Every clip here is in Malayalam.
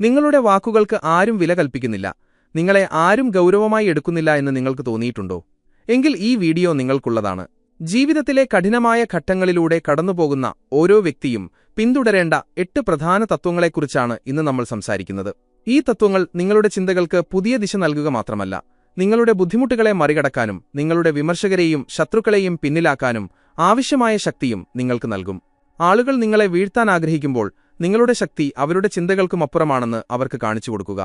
നിങ്ങളുടെ വാക്കുകൾക്ക് ആരും വില കൽപ്പിക്കുന്നില്ല. നിങ്ങളെ ആരും ഗൗരവമായി എടുക്കുന്നില്ല എന്ന് നിങ്ങൾക്ക് തോന്നിയിട്ടുണ്ടോ? എങ്കിൽ ഈ വീഡിയോ നിങ്ങൾക്കുള്ളതാണ്. ജീവിതത്തിലെ കഠിനമായ ഘട്ടങ്ങളിലൂടെ കടന്നുപോകുന്ന ഓരോ വ്യക്തിയും പിന്തുടരേണ്ട എട്ട് പ്രധാന തത്വങ്ങളെക്കുറിച്ചാണ് ഇന്ന് നമ്മൾ സംസാരിക്കുന്നത്. ഈ തത്വങ്ങൾ നിങ്ങളുടെ ചിന്തകൾക്ക് പുതിയ ദിശ നൽകുക മാത്രമല്ല നിങ്ങളുടെ ബുദ്ധിമുട്ടുകളെ മറികടക്കാനും നിങ്ങളുടെ വിമർശകരെയും ശത്രുക്കളെയും പിന്നിലാക്കാനും ആവശ്യമായ ശക്തിയും നിങ്ങൾക്ക് നൽകും. ആളുകൾ നിങ്ങളെ വീഴ്ത്താൻ ആഗ്രഹിക്കുമ്പോൾ നിങ്ങളുടെ ശക്തി അവരുടെ ചിന്തകൾക്കുമപ്പുറമാണെന്ന് അവർക്ക് കാണിച്ചു കൊടുക്കുക.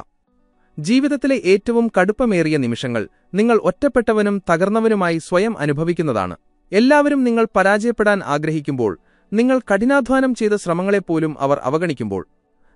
ജീവിതത്തിലെ ഏറ്റവും കടുപ്പമേറിയ നിമിഷങ്ങൾ നിങ്ങൾ ഒറ്റപ്പെട്ടവനും തകർന്നവനുമായി സ്വയം അനുഭവിക്കുന്നതാണ്. എല്ലാവരും നിങ്ങൾ പരാജയപ്പെടാൻ ആഗ്രഹിക്കുമ്പോൾ നിങ്ങൾ കഠിനാധ്വാനം ചെയ്ത ശ്രമങ്ങളെപ്പോലും അവർ അവഗണിക്കുമ്പോൾ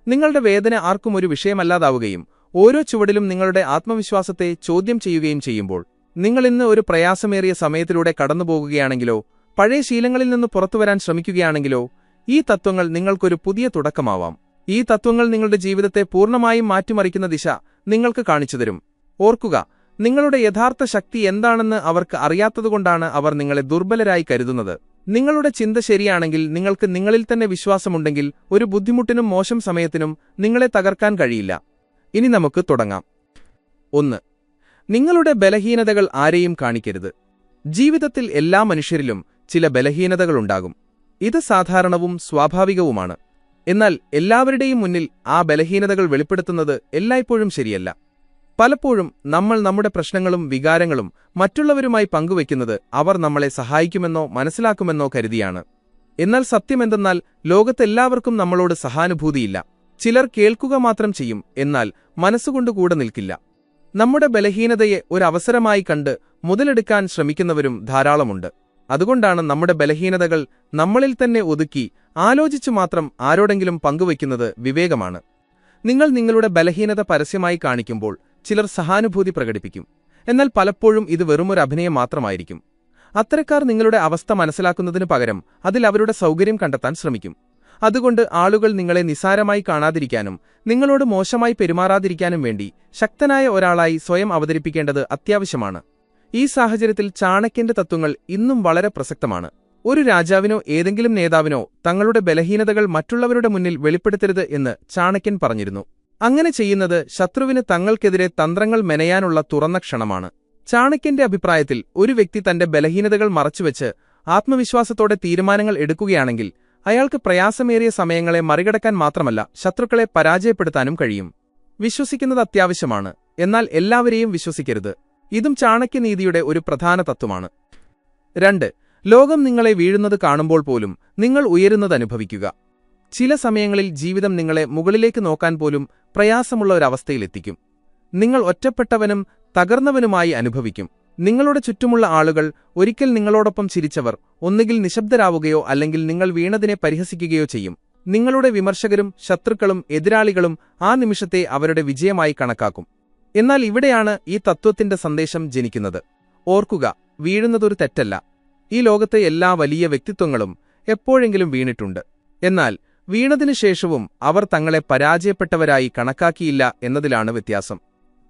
നിങ്ങളുടെ വേദന ആർക്കും ഒരു വിഷയമല്ലാതാവുകയും ഓരോ ചുവടിലും നിങ്ങളുടെ ആത്മവിശ്വാസത്തെ ചോദ്യം ചെയ്യുകയും ചെയ്യുമ്പോൾ നിങ്ങൾ ഇന്ന് ഒരു പ്രയാസമേറിയ സമയത്തിലൂടെ കടന്നുപോകുകയാണെങ്കിലോ പഴയ ശീലങ്ങളിൽ നിന്ന് പുറത്തുവരാൻ ശ്രമിക്കുകയാണെങ്കിലോ ഈ തത്വങ്ങൾ നിങ്ങൾക്കൊരു പുതിയ തുടക്കമാവാം. ഈ തത്വങ്ങൾ നിങ്ങളുടെ ജീവിതത്തെ പൂർണമായും മാറ്റിമറിക്കുന്ന ദിശ നിങ്ങൾക്ക് കാണിച്ചുതരും ഓർക്കുക നിങ്ങളുടെ യഥാർത്ഥ ശക്തി എന്താണെന്ന് അവർക്ക് അറിയാത്തതുകൊണ്ടാണ് അവർ നിങ്ങളെ ദുർബലരായി കരുതുന്നത്. നിങ്ങളുടെ ചിന്ത ശരിയാണെങ്കിൽ നിങ്ങൾക്ക് നിങ്ങളിൽ തന്നെ വിശ്വാസമുണ്ടെങ്കിൽ ഒരു ബുദ്ധിമുട്ടിനും മോശം സമയത്തിനും നിങ്ങളെ തകർക്കാൻ കഴിയില്ല. ഇനി നമുക്ക് തുടങ്ങാം. ഒന്ന് നിങ്ങളുടെ ബലഹീനതകൾ ആരെയും കാണിക്കരുത്. ജീവിതത്തിൽ എല്ലാ മനുഷ്യരിലും ചില ബലഹീനതകളുണ്ടാകും. ഇത് സാധാരണവും സ്വാഭാവികവുമാണ്. എന്നാൽ എല്ലാവരുടെയും മുന്നിൽ ആ ബലഹീനതകൾ വെളിപ്പെടുത്തുന്നത് എല്ലായ്പ്പോഴും ശരിയല്ല. പലപ്പോഴും നമ്മൾ നമ്മുടെ പ്രശ്നങ്ങളും വികാരങ്ങളും മറ്റുള്ളവരുമായി പങ്കുവയ്ക്കുന്നത് അവർ നമ്മളെ സഹായിക്കുമെന്നോ മനസ്സിലാക്കുമെന്നോ കരുതിയാണ്. എന്നാൽ സത്യമെന്തെന്നാൽ ലോകത്തെല്ലാവർക്കും നമ്മളോട് സഹാനുഭൂതിയില്ല. ചിലർ കേൾക്കുക മാത്രം ചെയ്യും എന്നാൽ മനസ്സുകൊണ്ട് കൂടെ നിൽക്കില്ല. നമ്മുടെ ബലഹീനതയെ ഒരവസരമായി കണ്ട് മുതലെടുക്കാൻ ശ്രമിക്കുന്നവരും ധാരാളമുണ്ട്. അതുകൊണ്ടാണ് നമ്മുടെ ബലഹീനതകൾ നമ്മളിൽ തന്നെ ഒതുക്കി ആലോചിച്ചു മാത്രം ആരോടെങ്കിലും പങ്കുവയ്ക്കുന്നത് വിവേകമാണ്. നിങ്ങൾ നിങ്ങളുടെ ബലഹീനത പരസ്യമായി കാണിക്കുമ്പോൾ ചിലർ സഹാനുഭൂതി പ്രകടിപ്പിക്കും. എന്നാൽ പലപ്പോഴും ഇത് വെറുമൊരു അഭിനയം മാത്രമായിരിക്കും. അത്തരക്കാർ നിങ്ങളുടെ അവസ്ഥ മനസ്സിലാക്കുന്നതിനു പകരം അതിൽ അവരുടെ സൗകര്യം കണ്ടെത്താൻ ശ്രമിക്കും. അതുകൊണ്ട് ആളുകൾ നിങ്ങളെ നിസാരമായി കാണാതിരിക്കാനും നിങ്ങളോട് മോശമായി പെരുമാറാതിരിക്കാനും വേണ്ടി ശക്തനായ ഒരാളായി സ്വയം അവതരിപ്പിക്കേണ്ടത് അത്യാവശ്യമാണ്. ഈ സാഹചര്യത്തിൽ ചാണക്യന്റെ തത്വങ്ങൾ ഇന്നും വളരെ പ്രസക്തമാണ്. ഒരു രാജാവിനോ ഏതെങ്കിലും നേതാവിനോ തങ്ങളുടെ ബലഹീനതകൾ മറ്റുള്ളവരുടെ മുന്നിൽ വെളിപ്പെടുത്തരുത് എന്ന് ചാണക്യൻ പറഞ്ഞിരുന്നു. അങ്ങനെ ചെയ്യുന്നത് ശത്രുവിന് തങ്ങൾക്കെതിരെ തന്ത്രങ്ങൾ മെനയാനുള്ള തുറന്ന ക്ഷണമാണ്. ചാണക്യന്റെ അഭിപ്രായത്തിൽ ഒരു വ്യക്തി തന്റെ ബലഹീനതകൾ മറച്ചുവെച്ച് ആത്മവിശ്വാസത്തോടെ തീരുമാനങ്ങൾ എടുക്കുകയാണെങ്കിൽ അയാൾക്ക് പ്രയാസമേറിയ സമയങ്ങളെ മറികടക്കാൻ മാത്രമല്ല ശത്രുക്കളെ പരാജയപ്പെടുത്താനും കഴിയും. വിശ്വസിക്കുന്നത് അത്യാവശ്യമാണ്. എന്നാൽ എല്ലാവരെയും വിശ്വസിക്കരുത്. ഇതും ചാണക്യനീതിയുടെ ഒരു പ്രധാന തത്വമാണ്. രണ്ട് ലോകം നിങ്ങളെ വീഴുന്നത് കാണുമ്പോൾ പോലും നിങ്ങൾ ഉയരുന്നത് അനുഭവിക്കുക ചില സമയങ്ങളിൽ ജീവിതം നിങ്ങളെ മുകളിലേക്ക് നോക്കാൻ പോലും പ്രയാസമുള്ള ഒരവസ്ഥയിലെത്തിക്കും നിങ്ങൾ ഒറ്റപ്പെട്ടവനും തകർന്നവനുമായി അനുഭവിക്കും. നിങ്ങളുടെ ചുറ്റുമുള്ള ആളുകൾ ഒരിക്കൽ നിങ്ങളോടൊപ്പം ചിരിച്ചവർ ഒന്നുകിൽ നിശബ്ദരാവുകയോ അല്ലെങ്കിൽ നിങ്ങൾ വീണതിനെ പരിഹസിക്കുകയോ ചെയ്യും. നിങ്ങളുടെ വിമർശകരും ശത്രുക്കളും എതിരാളികളും ആ നിമിഷത്തെ അവരുടെ വിജയമായി കണക്കാക്കും. എന്നാൽ ഇവിടെയാണ് ഈ തത്വത്തിന്റെ സന്ദേശം ജനിക്കുന്നത്. ഓർക്കുക വീഴുന്നതൊരു തെറ്റല്ല. ഈ ലോകത്തെ എല്ലാ വലിയ വ്യക്തിത്വങ്ങളും എപ്പോഴെങ്കിലും വീണിട്ടുണ്ട്. എന്നാൽ വീണതിനു ശേഷവും അവർ തങ്ങളെ പരാജയപ്പെട്ടവരായി കണക്കാക്കിയില്ല എന്നതിലാണ് വ്യത്യാസം.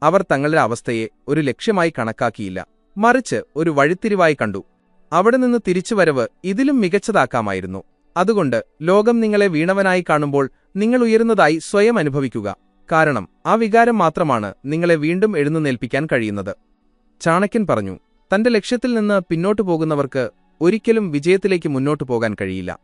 അവർ തങ്ങളുടെ അവസ്ഥയെ ഒരു ലക്ഷ്യമായി കണക്കാക്കിയില്ല. മറിച്ച് ഒരു വഴിത്തിരിവായി കണ്ടു. അവിടെ നിന്ന് തിരിച്ചുവരവ് ഇതിലും മികച്ചതാക്കാമായിരുന്നു. അതുകൊണ്ട് ലോകം നിങ്ങളെ വീണവനായി കാണുമ്പോൾ നിങ്ങൾ ഉയരുന്നതായി സ്വയം അനുഭവിക്കുക. കാരണം ആ വികാരം മാത്രമാണ് നിങ്ങളെ വീണ്ടും എഴുന്നേൽപ്പിക്കാൻ കഴിയുന്നത്. ചാണക്യൻ പറഞ്ഞു തന്റെ ലക്ഷ്യത്തിൽ നിന്ന് പിന്നോട്ടു പോകുന്നവർക്ക് ഒരിക്കലും വിജയത്തിലേക്ക് മുന്നോട്ടു പോകാൻ കഴിയില്ല.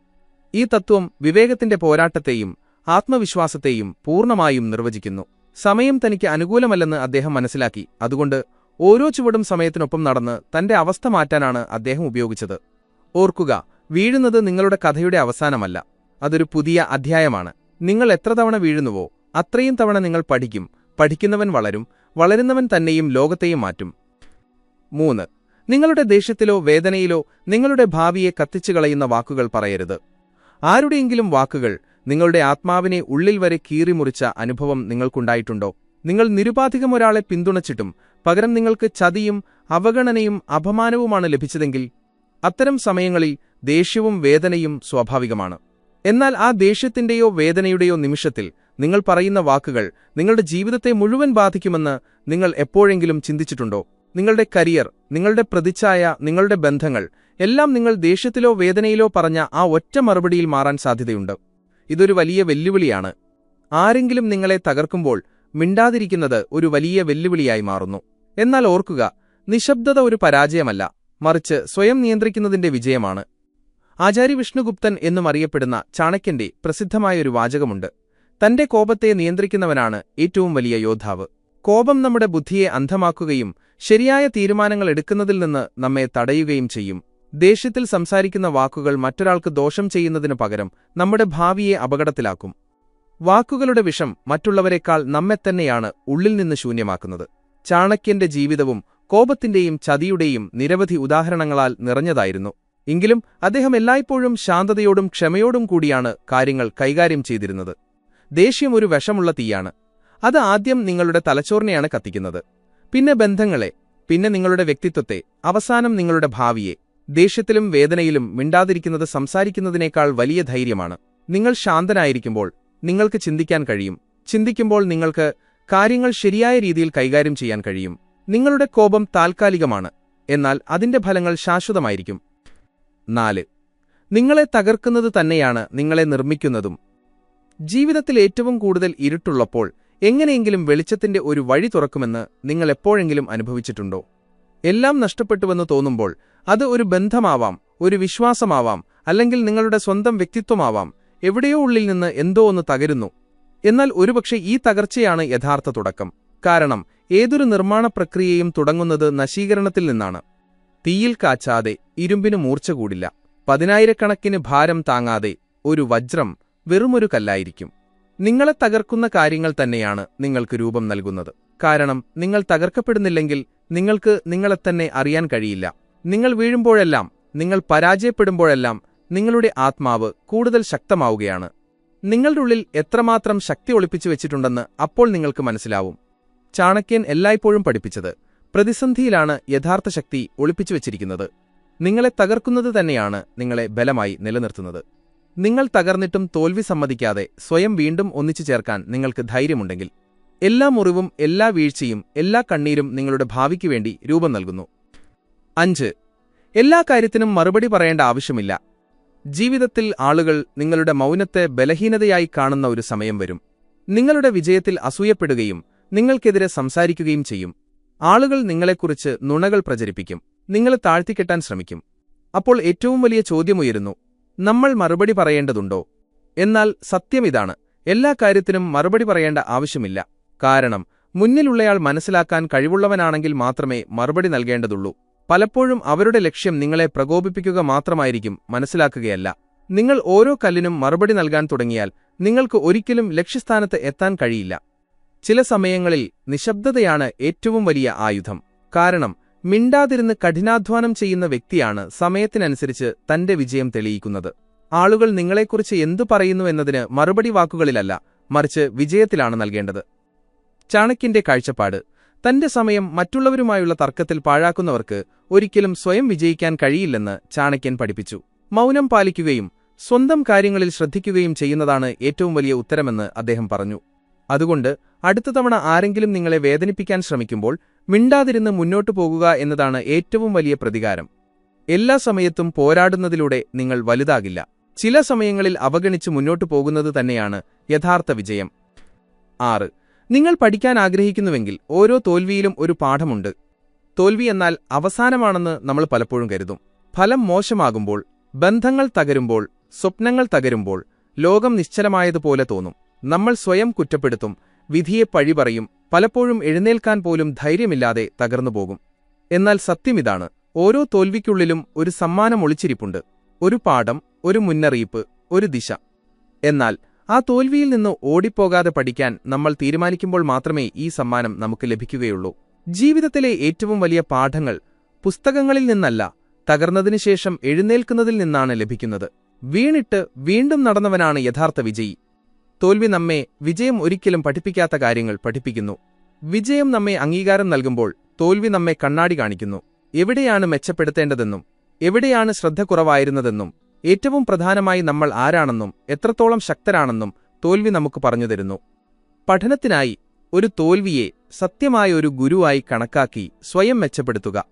ഈ തത്വം വിവേകത്തിന്റെ പോരാട്ടത്തെയും ആത്മവിശ്വാസത്തെയും പൂർണമായും നിർവചിക്കുന്നു. സമയം തനിക്ക് അനുകൂലമല്ലെന്ന് അദ്ദേഹം മനസ്സിലാക്കി. അതുകൊണ്ട് ഓരോ ചുവടും സമയത്തിനൊപ്പം നടന്ന് തന്റെ അവസ്ഥ മാറ്റാനാണ് അദ്ദേഹം ഉപയോഗിച്ചത്. ഓർക്കുക വീഴുന്നത് നിങ്ങളുടെ കഥയുടെ അവസാനമല്ല. അതൊരു പുതിയ അധ്യായമാണ്. നിങ്ങൾ എത്ര തവണ വീഴുന്നുവോ അത്രയും തവണ നിങ്ങൾ പഠിക്കും പഠിക്കുന്നവൻ വളരും വളരുന്നവൻ തന്നെയും ലോകത്തെയും മാറ്റും. മൂന്ന് നിങ്ങളുടെ ദേഷ്യത്തിലോ വേദനയിലോ നിങ്ങളുടെ ഭാവിയെ കത്തിച്ചു കളയുന്ന വാക്കുകൾ പറയരുത്. ആരുടെയെങ്കിലും വാക്കുകൾ നിങ്ങളുടെ ആത്മാവിനെ ഉള്ളിൽ വരെ കീറിമുറിച്ച അനുഭവം നിങ്ങൾക്കുണ്ടായിട്ടുണ്ടോ? നിങ്ങൾ നിരുപാധികം ഒരാളെ പിന്തുണച്ചിട്ടും പകരം നിങ്ങൾക്ക് ചതിയും അവഗണനയും അപമാനവുമാണ് ലഭിച്ചതെങ്കിൽ അത്തരം സമയങ്ങളിൽ ദേഷ്യവും വേദനയും സ്വാഭാവികമാണ്. എന്നാൽ ആ ദേഷ്യത്തിന്റെയോ വേദനയുടെയോ നിമിഷത്തിൽ നിങ്ങൾ പറയുന്ന വാക്കുകൾ നിങ്ങളുടെ ജീവിതത്തെ മുഴുവൻ ബാധിക്കുമെന്ന് നിങ്ങൾ എപ്പോഴെങ്കിലും ചിന്തിച്ചിട്ടുണ്ടോ? നിങ്ങളുടെ കരിയർ നിങ്ങളുടെ പ്രതിച്ഛായ നിങ്ങളുടെ ബന്ധങ്ങൾ എല്ലാം നിങ്ങൾ ദേഷ്യത്തിലോ വേദനയിലോ പറഞ്ഞ ആ ഒറ്റ മറുപടിയിൽ മാറാൻ സാധ്യതയുണ്ട്. ഇതൊരു വലിയ വെല്ലുവിളിയാണ്. ആരെങ്കിലും നിങ്ങളെ തകർക്കുമ്പോൾ മിണ്ടാതിരിക്കുന്നത് ഒരു വലിയ വെല്ലുവിളിയായി മാറുന്നു. എന്നാൽ ഓർക്കുക നിശബ്ദത ഒരു പരാജയമല്ല മറിച്ച് സ്വയം നിയന്ത്രിക്കുന്നതിന്റെ വിജയമാണ്. ആചാര്യ വിഷ്ണുഗുപ്തൻ എന്നും അറിയപ്പെടുന്ന ചാണക്യന്റെ പ്രസിദ്ധമായൊരു വാചകമുണ്ട്. തന്റെ കോപത്തെ നിയന്ത്രിക്കുന്നവനാണ് ഏറ്റവും വലിയ യോദ്ധാവ്. കോപം നമ്മുടെ ബുദ്ധിയെ അന്ധമാക്കുകയും ശരിയായ തീരുമാനങ്ങൾ എടുക്കുന്നതിൽ നിന്ന് നമ്മെ തടയുകയും ചെയ്യും. ദേഷ്യത്തിൽ സംസാരിക്കുന്ന വാക്കുകൾ മറ്റൊരാൾക്ക് ദോഷം ചെയ്യുന്നതിനു പകരം നമ്മുടെ ഭാവിയെ അപകടത്തിലാക്കും. വാക്കുകളുടെ വിഷം മറ്റുള്ളവരെക്കാൾ നമ്മെ തന്നെയാണ് ഉള്ളിൽ നിന്ന് ശൂന്യമാക്കുന്നത്. ചാണക്യന്റെ ജീവിതവും കോപത്തിന്റെയും ചതിയുടെയും നിരവധി ഉദാഹരണങ്ങളാൽ നിറഞ്ഞതായിരുന്നു. എങ്കിലും അദ്ദേഹം എല്ലായ്പ്പോഴും ശാന്തതയോടും ക്ഷമയോടും കൂടിയാണ് കാര്യങ്ങൾ കൈകാര്യം ചെയ്തിരുന്നത്. ദേഷ്യം ഒരു വിഷമുള്ള തീയാണ്. അത് ആദ്യം നിങ്ങളുടെ തലച്ചോറിനെയാണ് കത്തിക്കുന്നത്. പിന്നെ ബന്ധങ്ങളെ പിന്നെ നിങ്ങളുടെ വ്യക്തിത്വത്തെ അവസാനം നിങ്ങളുടെ ഭാവിയെ. ദേഷ്യത്തിലും വേദനയിലും മിണ്ടാതിരിക്കുന്നത് സംസാരിക്കുന്നതിനേക്കാൾ വലിയ ധൈര്യമാണ്. നിങ്ങൾ ശാന്തനായിരിക്കുമ്പോൾ നിങ്ങൾക്ക് ചിന്തിക്കാൻ കഴിയും. ചിന്തിക്കുമ്പോൾ നിങ്ങൾക്ക് കാര്യങ്ങൾ ശരിയായ രീതിയിൽ കൈകാര്യം ചെയ്യാൻ കഴിയും. നിങ്ങളുടെ കോപം താൽക്കാലികമാണ്. എന്നാൽ അതിന്റെ ഫലങ്ങൾ ശാശ്വതമായിരിക്കും. നാല്. നിങ്ങളെ തകർക്കുന്നത് തന്നെയാണ് നിങ്ങളെ നിർമ്മിക്കുന്നതും. ജീവിതത്തിൽ ഏറ്റവും കൂടുതൽ ഇരുട്ടുള്ളപ്പോൾ എങ്ങനെയെങ്കിലും വെളിച്ചത്തിന്റെ ഒരു വഴി തുറക്കുമെന്ന് നിങ്ങൾ എപ്പോഴെങ്കിലും അനുഭവിച്ചിട്ടുണ്ടോ? എല്ലാം നഷ്ടപ്പെട്ടുവെന്ന് തോന്നുമ്പോൾ അത് ഒരു ബന്ധമാവാം ഒരു വിശ്വാസമാവാം അല്ലെങ്കിൽ നിങ്ങളുടെ സ്വന്തം വ്യക്തിത്വമാവാം എവിടെയോ ഉള്ളിൽ നിന്ന് എന്തോ ഒന്ന് തകരുന്നു. എന്നാൽ ഒരുപക്ഷെ ഈ തകർച്ചയാണ് യഥാർത്ഥ തുടക്കം. കാരണം ഏതൊരു നിർമ്മാണ പ്രക്രിയയും തുടങ്ങുന്നത് നശീകരണത്തിൽ നിന്നാണ്. തീയിൽ കാച്ചാതെ ഇരുമ്പിന് മൂർച്ച കൂടില്ല. പതിനായിരക്കണക്കിന് ഭാരം താങ്ങാതെ ഒരു വജ്രം വെറുമൊരു കല്ലായിരിക്കും. നിങ്ങളെ തകർക്കുന്ന കാര്യങ്ങൾ തന്നെയാണ് നിങ്ങൾക്ക് രൂപം നൽകുന്നത്. കാരണം നിങ്ങൾ തകർക്കപ്പെടുന്നില്ലെങ്കിൽ നിങ്ങൾക്ക് നിങ്ങളെത്തന്നെ അറിയാൻ കഴിയില്ല. നിങ്ങൾ വീഴുമ്പോഴെല്ലാം നിങ്ങൾ പരാജയപ്പെടുമ്പോഴെല്ലാം നിങ്ങളുടെ ആത്മാവ് കൂടുതൽ ശക്തമാവുകയാണ്. നിങ്ങളുടെ ഉള്ളിൽ എത്രമാത്രം ശക്തി ഒളിപ്പിച്ചു വെച്ചിട്ടുണ്ടെന്ന് അപ്പോൾ നിങ്ങൾക്ക് മനസ്സിലാവും. ചാണക്യൻ എല്ലായ്പ്പോഴും പഠിപ്പിച്ചത് പ്രതിസന്ധിയിലാണ് യഥാർത്ഥ ശക്തി ഒളിപ്പിച്ചു വെച്ചിരിക്കുന്നത്. നിങ്ങളെ തകർക്കുന്നത് തന്നെയാണ് നിങ്ങളെ ബലമായി നിലനിർത്തുന്നത്. നിങ്ങൾ തകർന്നിട്ടും തോൽവി സമ്മതിക്കാതെ സ്വയം വീണ്ടും ഒന്നിച്ചു ചേർക്കാൻ നിങ്ങൾക്ക് ധൈര്യമുണ്ടെങ്കിൽ എല്ലാ മുറിവും എല്ലാ വീഴ്ചയും എല്ലാ കണ്ണീരും നിങ്ങളുടെ ഭാവിക്കു വേണ്ടി രൂപം നൽകുന്നു. അഞ്ച്. എല്ലാ കാര്യത്തിനും മറുപടി പറയേണ്ട ആവശ്യമില്ല. ജീവിതത്തിൽ ആളുകൾ നിങ്ങളുടെ മൗനത്തെ ബലഹീനതയായി കാണുന്ന ഒരു സമയം വരും. നിങ്ങളുടെ വിജയത്തിൽ അസൂയപ്പെടുകയും നിങ്ങൾക്കെതിരെ സംസാരിക്കുകയും ചെയ്യും. ആളുകൾ നിങ്ങളെക്കുറിച്ച് നുണകൾ പ്രചരിപ്പിക്കും. നിങ്ങളെ താഴ്ത്തിക്കെട്ടാൻ ശ്രമിക്കും. അപ്പോൾ ഏറ്റവും വലിയ ചോദ്യമുയരുന്നു നമ്മൾ മറുപടി പറയേണ്ടതുണ്ടോ? എന്നാൽ സത്യമിതാണ് എല്ലാ കാര്യത്തിനും മറുപടി പറയേണ്ട ആവശ്യമില്ല. കാരണം മുന്നിലുള്ളയാൾ മനസ്സിലാക്കാൻ കഴിവുള്ളവനാണെങ്കിൽ മാത്രമേ മറുപടി നൽകേണ്ടതുള്ളൂ. പലപ്പോഴും അവരുടെ ലക്ഷ്യം നിങ്ങളെ പ്രകോപിപ്പിക്കുക മാത്രമായിരിക്കും മനസ്സിലാക്കുകയല്ല. നിങ്ങൾ ഓരോ കല്ലിനും മറുപടി നൽകാൻ തുടങ്ങിയാൽ നിങ്ങൾക്ക് ഒരിക്കലും ലക്ഷ്യസ്ഥാനത്ത് എത്താൻ കഴിയില്ല. ചില സമയങ്ങളിൽ നിശബ്ദതയാണ് ഏറ്റവും വലിയ ആയുധം. കാരണം മിണ്ടാതിരുന്ന് കഠിനാധ്വാനം ചെയ്യുന്ന വ്യക്തിയാണ് സമയത്തിനനുസരിച്ച് തന്റെ വിജയം തെളിയിക്കുന്നത്. ആളുകൾ നിങ്ങളെക്കുറിച്ച് എന്തു പറയുന്നു എന്നതിന് മറുപടി വാക്കുകളിലല്ല മറിച്ച് വിജയത്തിലാണ് നൽകേണ്ടത്. ചാണക്യന്റെ കാഴ്ചപ്പാട് തന്റെ സമയം മറ്റുള്ളവരുമായുള്ള തർക്കത്തിൽ പാഴാക്കുന്നവർക്ക് ഒരിക്കലും സ്വയം വിജയിക്കാൻ കഴിയില്ലെന്ന് ചാണക്യൻ പഠിപ്പിച്ചു. മൗനം പാലിക്കുകയും സ്വന്തം കാര്യങ്ങളിൽ ശ്രദ്ധിക്കുകയും ചെയ്യുന്നതാണ് ഏറ്റവും വലിയ ഉത്തരമെന്ന് അദ്ദേഹം പറഞ്ഞു. അതുകൊണ്ട് അടുത്ത തവണ ആരെങ്കിലും നിങ്ങളെ വേദനിപ്പിക്കാൻ ശ്രമിക്കുമ്പോൾ മിണ്ടാതിരുന്ന് മുന്നോട്ടു പോകുക എന്നതാണ് ഏറ്റവും വലിയ പ്രതികാരം. എല്ലാ സമയത്തും പോരാടുന്നതിലൂടെ നിങ്ങൾ വലുതാകില്ല. ചില സമയങ്ങളിൽ അവഗണിച്ച് മുന്നോട്ടു പോകുന്നത് തന്നെയാണ് യഥാർത്ഥ വിജയം. ആറ്. നിങ്ങൾ പഠിക്കാൻ ആഗ്രഹിക്കുന്നുവെങ്കിൽ ഓരോ തോൽവിയിലും ഒരു പാഠമുണ്ട്. തോൽവി എന്നാൽ അവസാനമാണെന്ന് നമ്മൾ പലപ്പോഴും കരുതും. ഫലം മോശമാകുമ്പോൾ ബന്ധങ്ങൾ തകരുമ്പോൾ സ്വപ്നങ്ങൾ തകരുമ്പോൾ ലോകം നിശ്ചലമായതുപോലെ തോന്നും. നമ്മൾ സ്വയം കുറ്റപ്പെടുത്തും വിധിയെ പഴി പറയും പലപ്പോഴും എഴുന്നേൽക്കാൻ പോലും ധൈര്യമില്ലാതെ തകർന്നുപോകും എന്നാൽ സത്യമിതാണ് ഓരോ തോൽവിക്കുള്ളിലും ഒരു സമ്മാനം ഒളിച്ചിരിപ്പുണ്ട് ഒരു പാഠം ഒരു മുന്നറിയിപ്പ് ഒരു ദിശ. എന്നാൽ ആ തോൽവിയിൽ നിന്ന് ഓടിപ്പോകാതെ പഠിക്കാൻ നമ്മൾ തീരുമാനിക്കുമ്പോൾ മാത്രമേ ഈ സമ്മാനം നമുക്ക് ലഭിക്കുകയുള്ളൂ. ജീവിതത്തിലെ ഏറ്റവും വലിയ പാഠങ്ങൾ പുസ്തകങ്ങളിൽ നിന്നല്ല തകർന്നതിനുശേഷം എഴുന്നേൽക്കുന്നതിൽ നിന്നാണ് ലഭിക്കുന്നത്. വീണിട്ട് വീണ്ടും നടന്നവനാണ് യഥാർത്ഥ വിജയി. തോൽവി നമ്മെ വിജയം ഒരിക്കലും പഠിപ്പിക്കാത്ത കാര്യങ്ങൾ പഠിപ്പിക്കുന്നു. വിജയം നമ്മെ അംഗീകാരം നൽകുമ്പോൾ തോൽവി നമ്മെ കണ്ണാടി കാണിക്കുന്നു. എവിടെയാണ് മെച്ചപ്പെടുത്തേണ്ടതെന്നും എവിടെയാണ് ശ്രദ്ധ കുറവായിരുന്നതെന്നും ഏറ്റവും പ്രധാനമായി നമ്മൾ ആരാണെന്നും എത്രത്തോളം ശക്തരാണെന്നും തോൽവി നമുക്ക് പറഞ്ഞുതരുന്നു പഠനത്തിനായി ഒരു തോൽവിയെ സത്യമായ ഒരു ഗുരുവായി കണക്കാക്കി സ്വയം മെച്ചപ്പെടുത്തുക.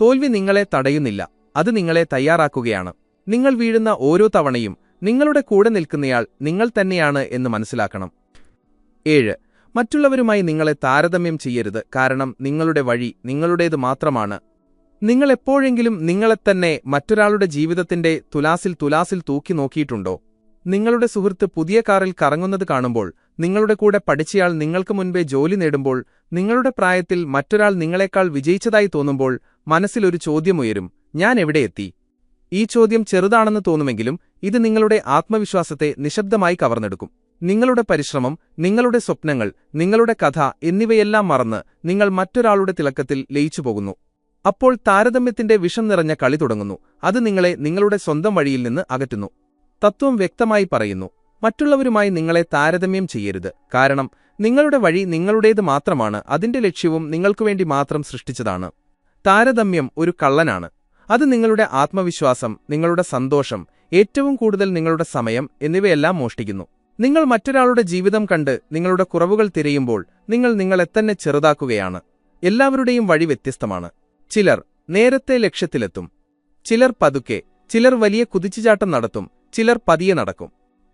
തോൽവി നിങ്ങളെ തടയുന്നില്ല അത് നിങ്ങളെ തയ്യാറാക്കുകയാണ്. നിങ്ങൾ വീഴുന്ന ഓരോ തവണയും നിങ്ങളുടെ കൂടെ നിൽക്കുന്നയാൾ നിങ്ങൾ തന്നെയാണ് എന്ന് മനസ്സിലാക്കണം. ഏഴ്. മറ്റുള്ളവരുമായി നിങ്ങളെ താരതമ്യം ചെയ്യരുത്. കാരണം നിങ്ങളുടെ വഴി നിങ്ങളുടേത് മാത്രമാണ്. നിങ്ങൾ എപ്പോഴെങ്കിലും നിങ്ങളെത്തന്നെ മറ്റൊരാളുടെ ജീവിതത്തിന്റെ തുലാസിൽ തുലാസിൽ തൂക്കി നോക്കിയിട്ടുണ്ടോ? നിങ്ങളുടെ സുഹൃത്ത് പുതിയ കാറിൽ കറങ്ങുന്നത് കാണുമ്പോൾ നിങ്ങളുടെ കൂടെ പഠിച്ചയാൾ നിങ്ങൾക്ക് മുൻപേ ജോലി നേടുമ്പോൾ നിങ്ങളുടെ പ്രായത്തിൽ മറ്റൊരാൾ നിങ്ങളെക്കാൾ വിജയിച്ചതായി തോന്നുമ്പോൾ മനസ്സിലൊരു ചോദ്യമുയരും ഞാൻ എവിടെയെത്തി ഈ ചോദ്യം ചെറുതാണെന്ന് തോന്നുമെങ്കിലും ഇത് നിങ്ങളുടെ ആത്മവിശ്വാസത്തെ നിശബ്ദമായി കവർന്നെടുക്കും. നിങ്ങളുടെ പരിശ്രമം നിങ്ങളുടെ സ്വപ്നങ്ങൾ നിങ്ങളുടെ കഥ എന്നിവയെല്ലാം മറന്ന് നിങ്ങൾ മറ്റൊരാളുടെ തിളക്കത്തിൽ ലയിച്ചു പോകുന്നു. അപ്പോൾ താരതമ്യത്തിന്റെ വിഷം നിറഞ്ഞ കളി തുടങ്ങുന്നു. അത് നിങ്ങളെ നിങ്ങളുടെ സ്വന്തം വഴിയിൽ നിന്ന് അകറ്റുന്നു. തത്വം വ്യക്തമായി പറയുന്നു മറ്റുള്ളവരുമായി നിങ്ങളെ താരതമ്യം ചെയ്യരുത്. കാരണം നിങ്ങളുടെ വഴി നിങ്ങളുടേത് മാത്രമാണ്. അതിന്റെ ലക്ഷ്യവും നിങ്ങൾക്കുവേണ്ടി മാത്രം സൃഷ്ടിച്ചതാണ്. താരതമ്യം ഒരു കള്ളനാണ്. അത് നിങ്ങളുടെ ആത്മവിശ്വാസം നിങ്ങളുടെ സന്തോഷം ഏറ്റവും കൂടുതൽ നിങ്ങളുടെ സമയം എന്നിവയെല്ലാം മോഷ്ടിക്കുന്നു. നിങ്ങൾ മറ്റൊരാളുടെ ജീവിതം കണ്ട് നിങ്ങളുടെ കുറവുകൾ തിരയുമ്പോൾ നിങ്ങൾ നിങ്ങളെ തന്നെ ചെറുതാക്കുകയാണ്. എല്ലാവരുടെയും വഴി വ്യത്യസ്തമാണ്. ചിലർ നേരത്തെ ലക്ഷ്യത്തിലെത്തും. ചിലർ പതുക്കെ ചിലർ വലിയ കുതിച്ചുചാട്ടം നടത്തും ചിലർ പതിയെ നടക്കും.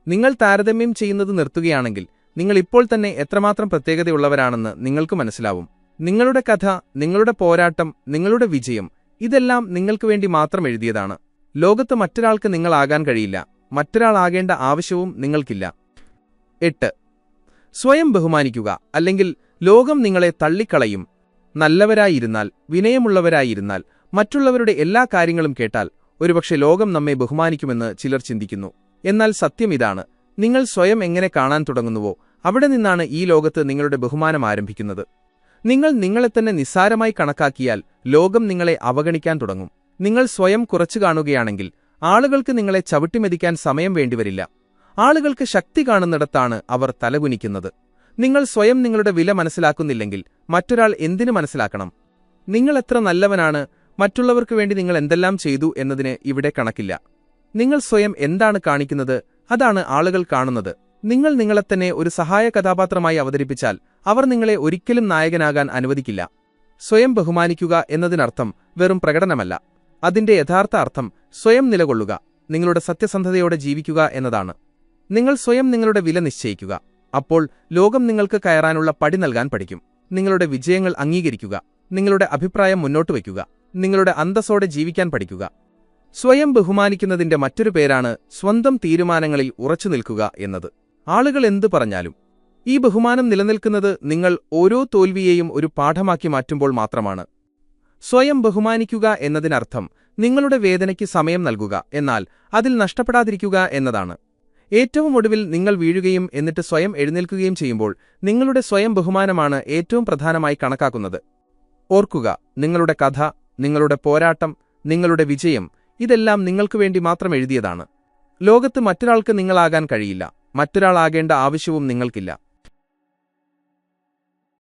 നിങ്ങൾ താരതമ്യം ചെയ്യുന്നത് നിർത്തുകയാണെങ്കിൽ നിങ്ങൾ ഇപ്പോൾ തന്നെ എത്രമാത്രം പ്രത്യേകതയുള്ളവരാണെന്ന് നിങ്ങൾക്ക് മനസ്സിലാവും. നിങ്ങളുടെ കഥ നിങ്ങളുടെ പോരാട്ടം നിങ്ങളുടെ വിജയം ഇതെല്ലാം നിങ്ങൾക്ക് വേണ്ടി മാത്രം എഴുതിയതാണ്. ലോകത്ത് മറ്റൊരാൾക്ക് നിങ്ങളാകാൻ കഴിയില്ല. മറ്റൊരാളാകേണ്ട ആവശ്യവും നിങ്ങൾക്കില്ല. എട്ട്. സ്വയം ബഹുമാനിക്കുക അല്ലെങ്കിൽ ലോകം നിങ്ങളെ തള്ളിക്കളയും. നല്ലവരായിരുന്നാൽ വിനയമുള്ളവരായിരുന്നാൽ മറ്റുള്ളവരുടെ എല്ലാ കാര്യങ്ങളും കേട്ടാൽ ഒരുപക്ഷെ ലോകം നമ്മെ ബഹുമാനിക്കുമെന്ന് ചിലർ ചിന്തിക്കുന്നു. എന്നാൽ സത്യം ഇതാണ്. നിങ്ങൾ സ്വയം എങ്ങനെ കാണാൻ തുടങ്ങുന്നുവോ അവിടെ നിന്നാണ് ഈ ലോകത്ത് നിങ്ങളുടെ ബഹുമാനം ആരംഭിക്കുന്നത്. നിങ്ങൾ നിങ്ങളെ തന്നെ നിസ്സാരമായി കണക്കാക്കിയാൽ ലോകം നിങ്ങളെ അവഗണിക്കാൻ തുടങ്ങും. നിങ്ങൾ സ്വയം കുറച്ചു കാണുകയാണെങ്കിൽ ആളുകൾക്ക് നിങ്ങളെ ചവിട്ടിമെതിക്കാൻ സമയം വേണ്ടിവരില്ല. ആളുകൾക്ക് ശക്തി കാണുന്നിടത്താണ് അവർ തലകുനിക്കുന്നത്. നിങ്ങൾ സ്വയം നിങ്ങളുടെ വില മനസ്സിലാക്കുന്നില്ലെങ്കിൽ മറ്റൊരാൾ എന്തിനു മനസ്സിലാക്കണം? നിങ്ങൾ എത്ര നല്ലവനാണ് മറ്റുള്ളവർക്ക് വേണ്ടി നിങ്ങൾ എന്തെല്ലാം ചെയ്തു എന്നതിന് ഇവിടെ കണക്കില്ല. നിങ്ങൾ സ്വയം എന്താണ് കാണിക്കുന്നത് അതാണ് ആളുകൾ കാണുന്നത്. നിങ്ങൾ നിങ്ങളെ തന്നെ ഒരു സഹായ കഥാപാത്രമായി അവതരിപ്പിച്ചാൽ അവർ നിങ്ങളെ ഒരിക്കലും നായകനാകാൻ അനുവദിക്കില്ല. സ്വയം ബഹുമാനിക്കുക എന്നതിനർത്ഥം വെറും പ്രകടനമല്ല. അതിന്റെ യഥാർത്ഥ അർത്ഥം സ്വയം നിലകൊള്ളുക നിങ്ങളുടെ സത്യസന്ധതയോടെ ജീവിക്കുക എന്നതാണ്. നിങ്ങൾ സ്വയം നിങ്ങളുടെ വില നിശ്ചയിക്കുക. അപ്പോൾ ലോകം നിങ്ങൾക്ക് കയറാനുള്ള പടി നൽകാൻ പഠിക്കും. നിങ്ങളുടെ വിജയങ്ങൾ അംഗീകരിക്കുക. നിങ്ങളുടെ അഭിപ്രായം മുന്നോട്ട് വയ്ക്കുക. നിങ്ങളുടെ അന്തസ്സോടെ ജീവിക്കാൻ പഠിക്കുക. സ്വയം ബഹുമാനിക്കുന്നതിന്റെ മറ്റൊരു പേരാണ് സ്വന്തം തീരുമാനങ്ങളിൽ ഉറച്ചു നിൽക്കുക എന്നത്. ആളുകൾ എന്തു പറഞ്ഞാലും ഈ ബഹുമാനം നിലനിൽക്കുന്നത് നിങ്ങൾ ഓരോ തോൽവിയെയും ഒരു പാഠമാക്കി മാറ്റുമ്പോൾ മാത്രമാണ്. സ്വയം ബഹുമാനിക്കുക എന്നതിനർത്ഥം നിങ്ങളുടെ വേദനയ്ക്ക് സമയം നൽകുക എന്നാൽ അതിൽ നഷ്ടപ്പെടാതിരിക്കുക എന്നതാണ്. ഏറ്റവും ഒടുവിൽ നിങ്ങൾ വീഴുകയും എന്നിട്ട് സ്വയം എഴുന്നേൽക്കുകയും ചെയ്യുമ്പോൾ നിങ്ങളുടെ സ്വയം ബഹുമാനമാണ് ഏറ്റവും പ്രധാനമായി കണക്കാക്കുന്നത്. ഓർക്കുക നിങ്ങളുടെ കഥ നിങ്ങളുടെ പോരാട്ടം നിങ്ങളുടെ വിജയം ഇതെല്ലാം നിങ്ങൾക്കു വേണ്ടി മാത്രം എഴുതിയതാണ്. ലോകത്ത് മറ്റൊരാൾക്ക് നിങ്ങളാകാൻ കഴിയില്ല. മറ്റൊരാളാകേണ്ട ആവശ്യവും നിങ്ങൾക്കില്ല.